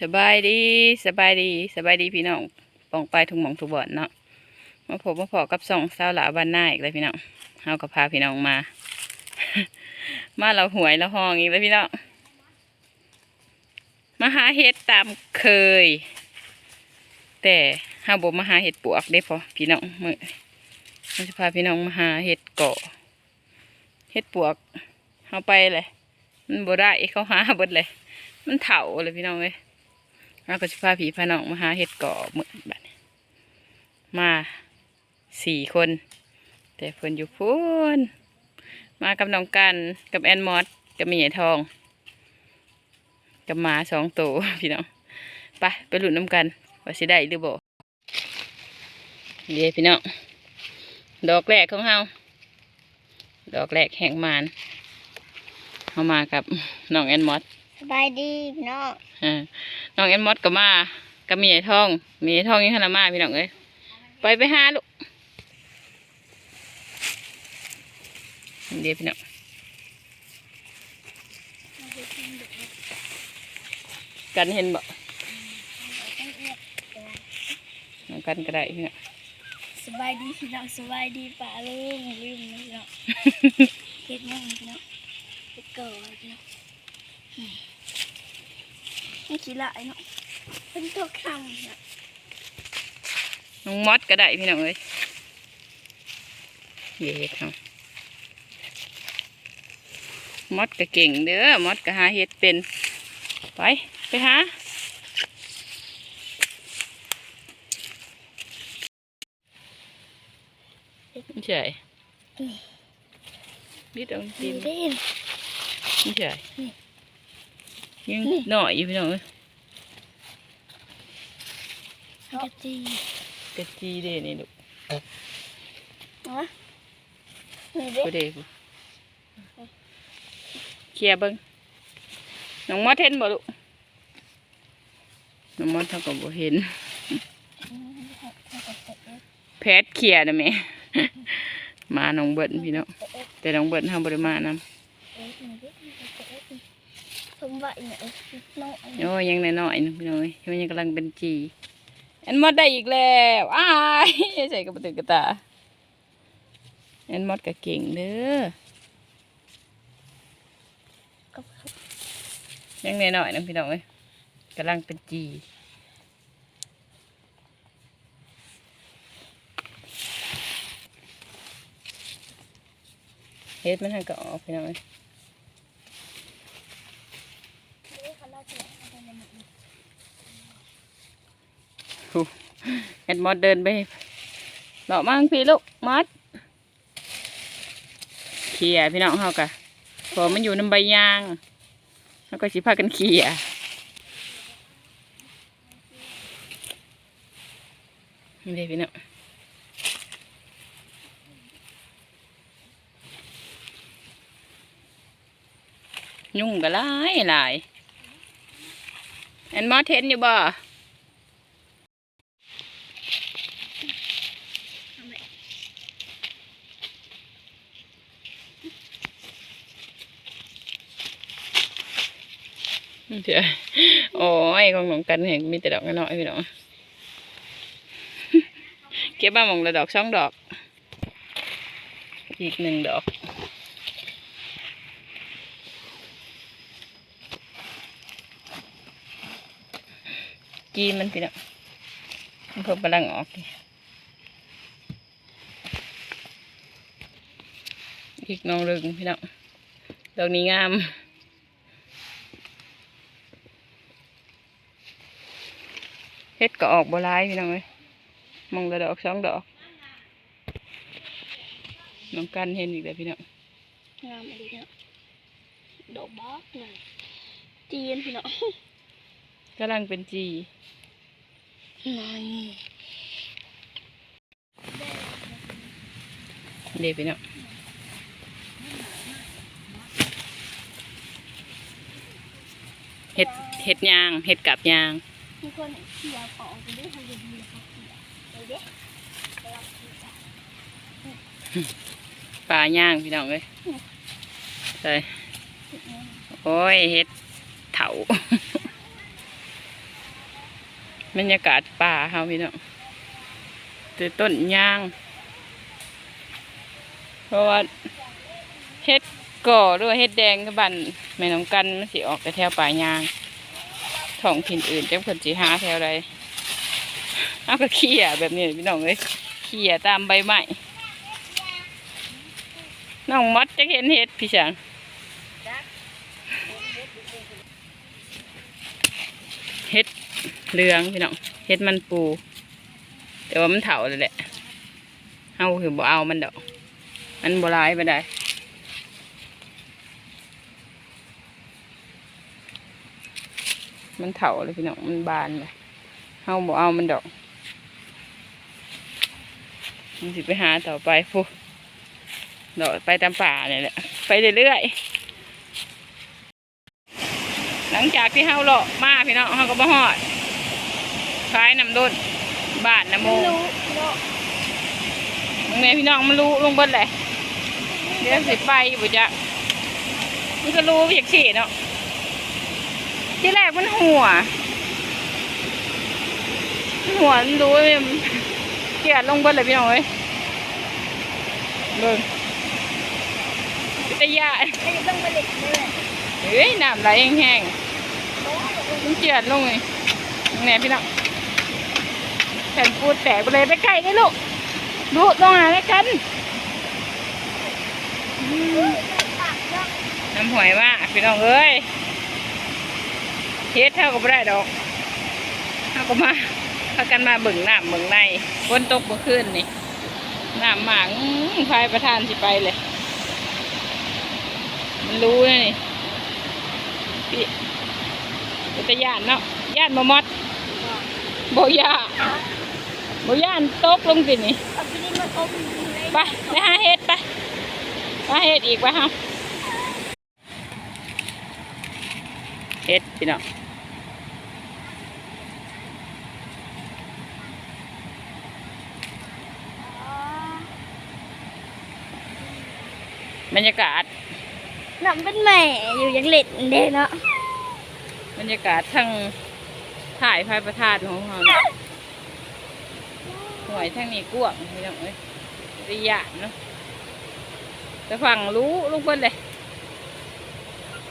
สบายดีสบายดีสบายดีพี่น้องปองไปทุกหมองทุกบ่อนเนาะมาพบมาพอกับสองสาวหลาบ้านหน้าอีกเลยพี่น้องเฮาก็พาพี่น้องมา มาเราหวยเราห้องอีกแล้วพี่น้องมาหาเห็ดตามเคย แต่เฮาบ่มาหาเห็ดปวกได้พอพี่น้องมือเราจะพาพี่น้องมาหาเห็ดเกาะเห็ดปวกเฮาไปเลยมันบ่ได้เขาหาบดเลย มันเถ่าเลยพี่น้องเอ้ย เราก็จะพาผีพาน้องมาหาเห็ดก่อมือบัดนี้มาสี่คน แต่เพิ่นอยู่พูนมากับน้องกันกับแอนมอสกับมีใหญ่ทอง กับหมาสองตัวพี่น้องไปไปหลุดน้ำกันว่าสิได้หรือบ่เดี๋ยวพี่น้องดอกแรกของเฮาดอกแรกแห่งมานเฮามากับน้องแอนมอสสบายดีพี่น้องอ่า น้องแอนมอสก็มาก็มีไอ้ทอง มีไอ้ทองยังขนาดมาพี่น้องเอ้ยไปไปหาลูกเดี๋ยวพี่น้องกันเห็นบ่น้องกันก็ได้พี่น้องสบายดีพี่น้องสบายดีป่าลุงลืมนะพี่น้องเฮ็ดยังพี่น้องเฮ็ดก่อนพี่น้อง อืมนี่ขี้ละไอ้เนาะเป็นตัวคำพี่น้องน้องมอสก็ได้พี่น้องเอ้ยเย็ดเขามอสก็เก่งเด้อมอสก็หาเห็ดเป็น ไป ไปหาไม่ใช่นิดเอาจรินี่งเด่นไม่ใช่ ยังหน่อยอยู่พี่น้องเอ้ยกะจีกระจีเด้นี่ลูกเนาะนี่เด่ก็นเด้กูเคลียร์เบิ้งน้องมอสเห็นบ่ลูกน้องมอสเท่ากับบ่เห็นแพทย์เคลียร์นะแม่มาน้องเบิ้ลพี่น้องแต่น้องเบิ้ลทำบริมานำ ผมว่าอีกเอ้ยน้องอันนี้โอ้ยยังน้อยๆนึงพี่น้อยมันยังกำลังเป็นจีแอนมอดได้อีกแล้วอ้ายใส่กระตุกกระตาแอนมอดก็เก่งเด้อยังน้อยๆนึงพี่น้องเอ้ยกำลังเป็นจีเฮ็ดมันให้ก็ออกพี่น้องเอ้ย แอนมอดเดินไปหล่อมั่งพี่ลูกมอดเขี่ยพี่น้องเฮากะพอมันอยู่น้ำใบยาง แล้วก็สิพากันเขี่ยนี่เลยพี่น้องยุ่งก็หลายหลายแอนมอดเทนอยู่บ่ เดี๋ยวโอ้ยของหลงกันเห็นมีแต่ดอกน้อยๆพี่น้องเก็บมาหมองละดอกสองดอก อีกหนึ่งดอกจีมันพี่น้องมันเพิ่มกำลังออกอีกน้องเรึงพี่น้องดอกนี้งาม ฮ็ดก็ออกบ่หลายพี่น้องเอ้ยมองละดอกสองดอกน้องกันเห็นอีกแล้วพี่น้องงามอะไรเนาะดอกบักหน่อยจีนพี่น้องกำลังเป็นจีน้อยเดี๋ยวพี่น้องเห็ดเห็ดยางเห็ดกับยาง มีคนเขี่ยของไปด้วยทางดีๆเขาเขี่ยไปเด้ปลาย่างพี่น้องเอ้ยใช่โอ้ยเห็ดเถาบรรยากาศป่าเฮาพี่น้องเจอต้นย่าง เพราะว่าเฮ็ดก่อหรือว่าเฮ็ดแดงกับบันแม่น้องกันมันสิออกแต่แถวป่ายาง ท้องถิ่นอื่นจังเพิ่นสิหาแถวใดเอาก็เขี่ยแบบนี้พี่น้องเอ้ยเขี่ยตามใบไม้น้องมดจะเห็นเฮ็ดพี่ช้างเฮ็ดเหลืองพี่น้องเฮ็ดมันปู แต่ว่ามันเถาเลยแหละเฮาคือบ่เอามันดอก มันบ่ร้ายไปได้ มันเถาเลยพี่น้องมันบานเลยเฮาบ่เอามันดอกมันสิไปหาต่อไปพูดอกไปตามป่าเนี่ยแหละไปเรื่อยๆหลังจากที่เฮาเลาะมาพี่น้องเฮาก็บ่ฮอดคล้ายน้ำด้นบ้านน้ำโมไม่งรู้เนาะมึงแม่พี่น้องมันรู้ลงบนเลยเดี๋ยวสิไปบุจะมันก็รู้อยากฉีดเนาะ ที่แรกมันหัว หัวมันรู้เลยมันเกลียดลงเบนเลยพี่น้องเอ้ยเบิ่งพิตยาต้องไปเล็กเลยเฮ้ยน้ำไหลแห้งๆมันเกลียดลงเลยมึงแม่พี่น้องแผ่นปูดแตกไปเลยไปไกลเลยลูกดูตรงไหนแล้วกันน้ำหวยมากพี่น้องเอ้ย เฮ็ดเท่ากับไม่ได้ดอกเท่ากับมาพากันมาเบิ่งน้ำเบิ่งในฝนตกเมื่อคืนนี่น้ำหมากอื้อพายประธานสิไปเลย มันรู้นะนี่พี่เป็นตาย่านเนาะย่านมมอดโบย่าโบย่านตกลงสินี่ไปไปหาเฮ็ดไปหาเฮ็ดอีกไปฮะเฮ็ดพี่น้อง บรรยากาศน้ำเป็นแม่อยู่ยังเล็ดเด้เนาะบรรยากาศทั้งถ่ายพายประทานของเราเนี่ยห่วยทั้งนี้กว้างพี่น้องเอ้ยระยะเนาะแต่ฝั่งรู้ลูกเบิ้ลเลย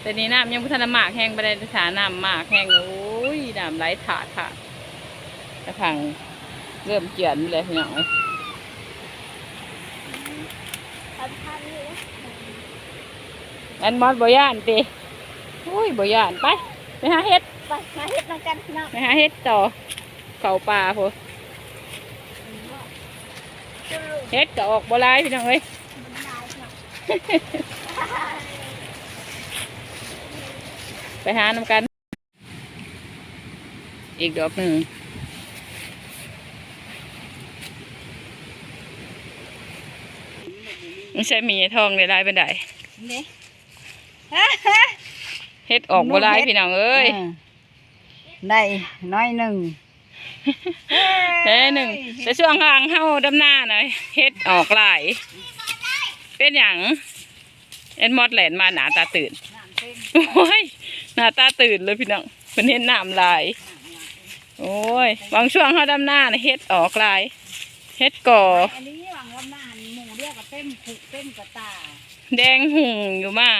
แต่นี่น้ำยังพุทธนามากแห้งไปได้สาน้ำมากแห้งโอ้ยน้ำไหลถาดถาดแต่ฝั่งเริ่มเจือนเลยพี่น้องเอ้ย ทำท่านี้นะ อันมอดบ่ย่านตีโอ้ยบ่ย่านไปไปหาเฮ็ดไปมาเฮ็ดมากันเนาะไปหาเฮ็ดต่อเข้าป่าพอเฮ็ดก็ออกบ่หลายพี่น้องเอ้ยมันได้เนาะไปหาน้ำกัน อีกดอกหนึ่งไม่ใช่มีทองในลายเป็นไดนี่ เฮ็ดออกบ่หลายพี่น้องเอ้ยได้น้อยหนึ่งเด้หนึ่งแต่ช่วงห่างเฮาดำหน้าหน่อยเฮ็ดออกหลายเป็นหยังเอ็นมอดแหลนมาหนาตาตื่นน้ำเต็มโอ้ยหน้าตาตื่นเลยพี่น้องเพิ่นเห็นน้ำลาย โอ้ยบางช่วงเฮาดำหน้าน่ะเฮ็ดออกหลายเฮ็ดก่ออันนี้หวังว่ามันหมูเรียกว่าเต็มขุเต็มกระตาแดงหุ่งอยู่มา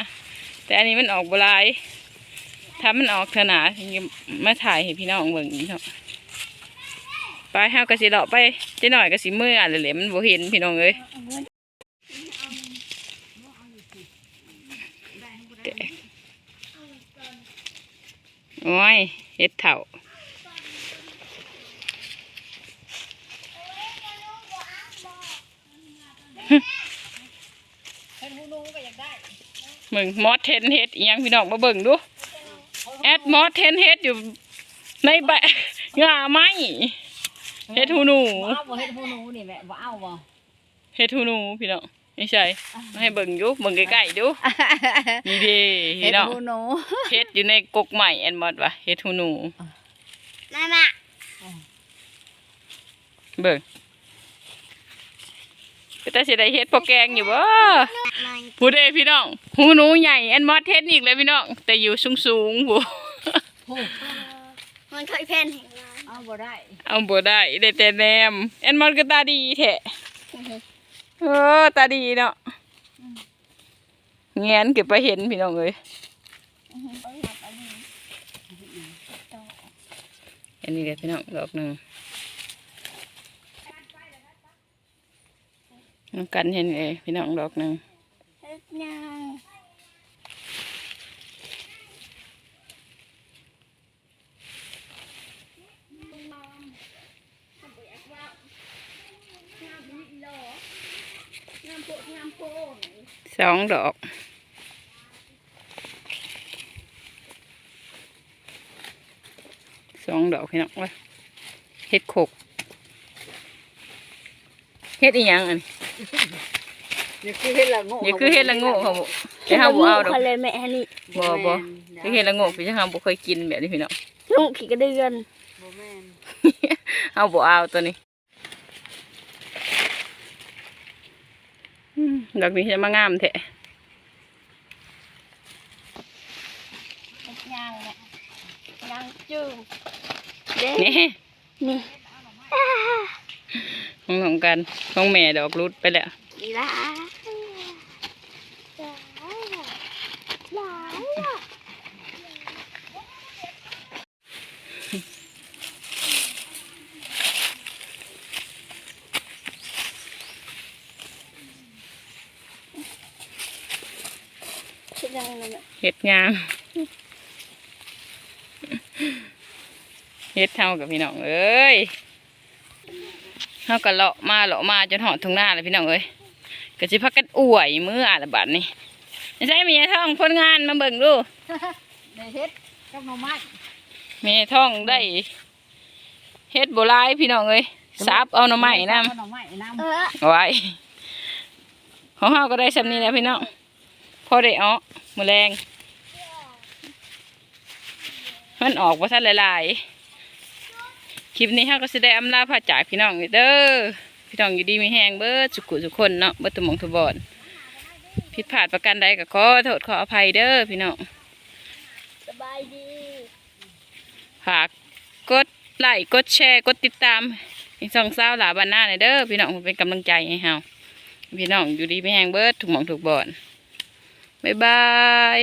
แต่อันนี้มันออกบหลายถ้ามันออกเถอะหนามาถ่ายให้พี่น้องเบิ่งอีกเนาะไปเฮากระสีเลาะไปจะหน่อยกระสิมืออะเลยมมันบ่เห็นพี่น้องเลยโอ้ยเห็ดเถ่า เป็นหูนูก็อยากได้ มึงมอสเทนเฮ็ดอีหยังพี่น้องมาเบิ่งดูแอดมอสเทนเฮ็ดอยู่ในใบงาไม้เฮ็ดหูหนูบ่เอาบ่เฮ็ดหูนูนี่แหละบ่เอาบ่เฮ็ดหูหนูพี่น้องไม่ใช่มาให้เบิ่งอยู่เบิ่งใกล้ๆดูนี่เด้เฮ็พี่ดน้องหูนูเฮ็ดอยู่ในกกใหม่แอนมอดวะเฮ็ดหูหนู มามาเบิ่ง ก็แต่สิได้เฮ็ดพอแกงอยู่บ่มาผู้ใดพี่น้องหูหนูใหญ่แอนมอดเฮ็ดอีกเลยพี่น้องแต่อยู่สูงๆผู้โอ้มันเคยแผ่นเห็นมาเเอาบ่ได้เอาบ่ได้ได้แต่แนมแอนมอนก็ตาดีแท้เออตาดีเนาะแงนเก็บไปเห็นพี่น้องเอ้ยไปหาปลาดีต่ออันนี้เลยพี่น้องดอกหนึ่ง น้ำกันเห็นเลยพี่น้องดอกหนึ่งเฮ็ดยังสองดอกสองดอกพี่น้องเว้ยเฮ็ดโขกเฮ็ดอีหยังอันนี้ นี่คือเฮ็ดละโง่นี่คือเฮ็ดละโง่เขาบ่แต่เฮาบ่เอาดอกเขาเลยแม่ฮันนี่บ่บ่คือเฮ็ดละโง่พี่จังเฮาบ่เคยกินแบบนี้พี่น้องลุงขี่กระเดือนบ่แม่นเฮาบ่เอาตัวนี้อืมดอกนี้จะมางามแท้เฮ็ดยังเนี่ยยังจืงเด้นี่นี่ ของของกันของแม่ดอกรุดไปแล้วอีหลาหลาเฮ็ดยังเลยเนี่ยเฮ็ดงามเฮ็ดเท่ากับพี่น้องเอ้ย เฮาก็เลาะมาเลาะมาจนหอดทุ่งนาแล้วพี่น้องเอ้ยก็สิพักกันอวยมื้ออะละบัดนี้ใช่มีท่องผลงานมาเบิ่งดูได้เฮ็ดกับหน่อไม้แม่ท่องได้เฮ็ดบ่หลายพี่น้องเอ้ยซับเอาหน่อไม้นำเอาหน่อไม้น้เออเอาไว้ของเฮาก็ได้สำนี้แหล้วพี่น้องพอได้เอ้อมื้อแรงมันออกบ่ทันหลายๆค ลิปนี้เฮาก็สิได้อำลาพาจากพี่น้องเด้อพี่น้องอยู่ดีมีแฮงเบิดสุขุทุกคนเนาะเบิดทุกหมองทุกบอนผิดพลาดประการใดก็ขอโทษขออภัยเด้อพี่น้องสบายดีฝากกดไลค์กดแชร์กดติดตามอีกสองสาวหลาบานหน้าหน่อยเด้อพี่น้องเป็นกำลังใจให้เฮาพี่น้องอยู่ดีไม่แห้งเบิดถูกหมองถูกบอนบ๊ายบาย